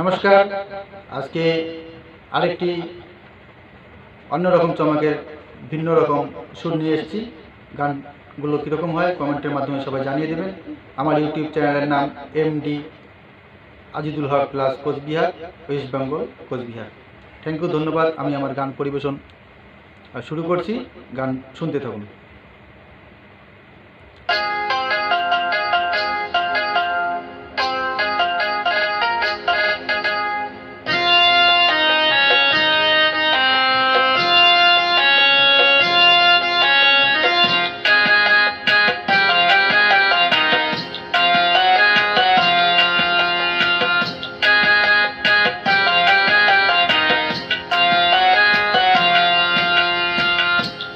নমস্কার। আজকে আরেকটি অন্যরকম চমকের ভিন্ন রকম সুর নিয়ে এসেছি। গানগুলো কীরকম হয় কমেন্টের মাধ্যমে সবাই জানিয়ে দেবেন। আমার ইউটিউব চ্যানেলের নাম M D Azidul Haque plus Coochbehar, West Bengal, Coochbehar. Thank you, ধন্যবাদ। আমি আমার গান পরিবেশন শুরু করছি। গান শুনতে থাকুন।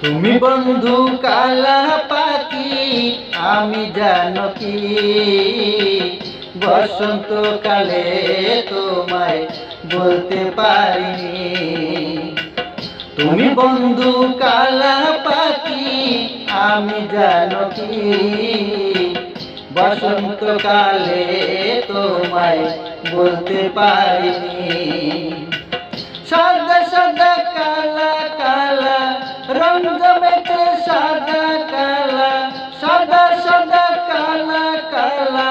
তুমি বন্ধু কালা পাখি আমি জানো কি? বসন্ত কালে তোমায় বলতে পারিনি। তুমি বন্ধু কালা পাখি আমি জানো কি? বসন্ত কালে তোমায় বলতে পারিনি। সাদা সাদা কালা কালা জমেছে সাদা কালা, সাদা সাদা কালা কালা।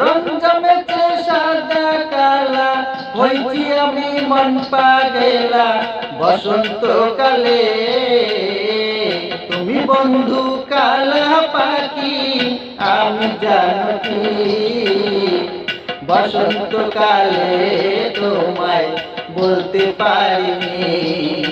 রং জমেছে সাদা কালা, হইছি আমি মন পাগেলা। বসন্ত কালে তুমি বন্ধু কালা পাখি, আমি জানি বসন্ত কালে তোমায় বলতে পারিনি।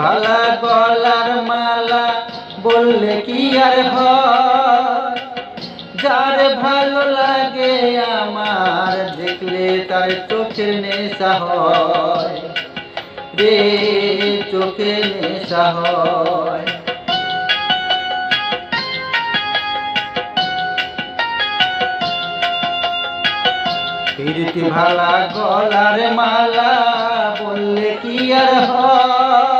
ভালা গলার মালা বললে কি আর হয়? যার ভালো লাগে আমার দেখলে তার চোখের নেশা হয়। রে চোখে নেশা হয়। ভালা গলার মালা বললে কি আর হয়?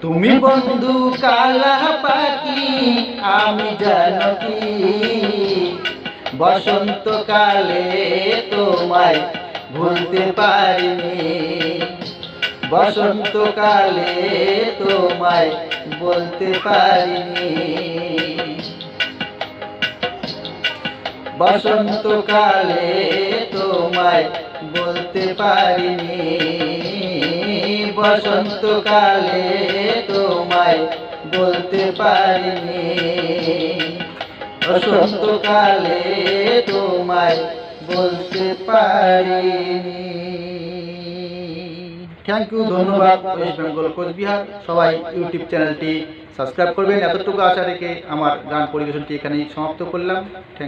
তুমি বন্ধু কালা পাখি, আমি জানো কি? বসন্ত কালে তোমায় ভুলতে পারিনি। বসন্ত কালে তোমায় বলতে পারিনি। বসন্ত কালে তোমায় বলতে পারিনি। বসন্ত কালে তোমায় বলতে পারিনি। বসন্ত কালে তোমায় বলতে পারিনি। থ্যাংক ইউ ধন্যবাদ। West Bengal Coochbehar. সবাই ইউটিউব চ্যানেলটি সাবস্ক্রাইব করবেন। এতটুকু আশা রেখে আমার গান পরিবেশনটি এখানেই সমাপ্ত করলাম। থ্যাংক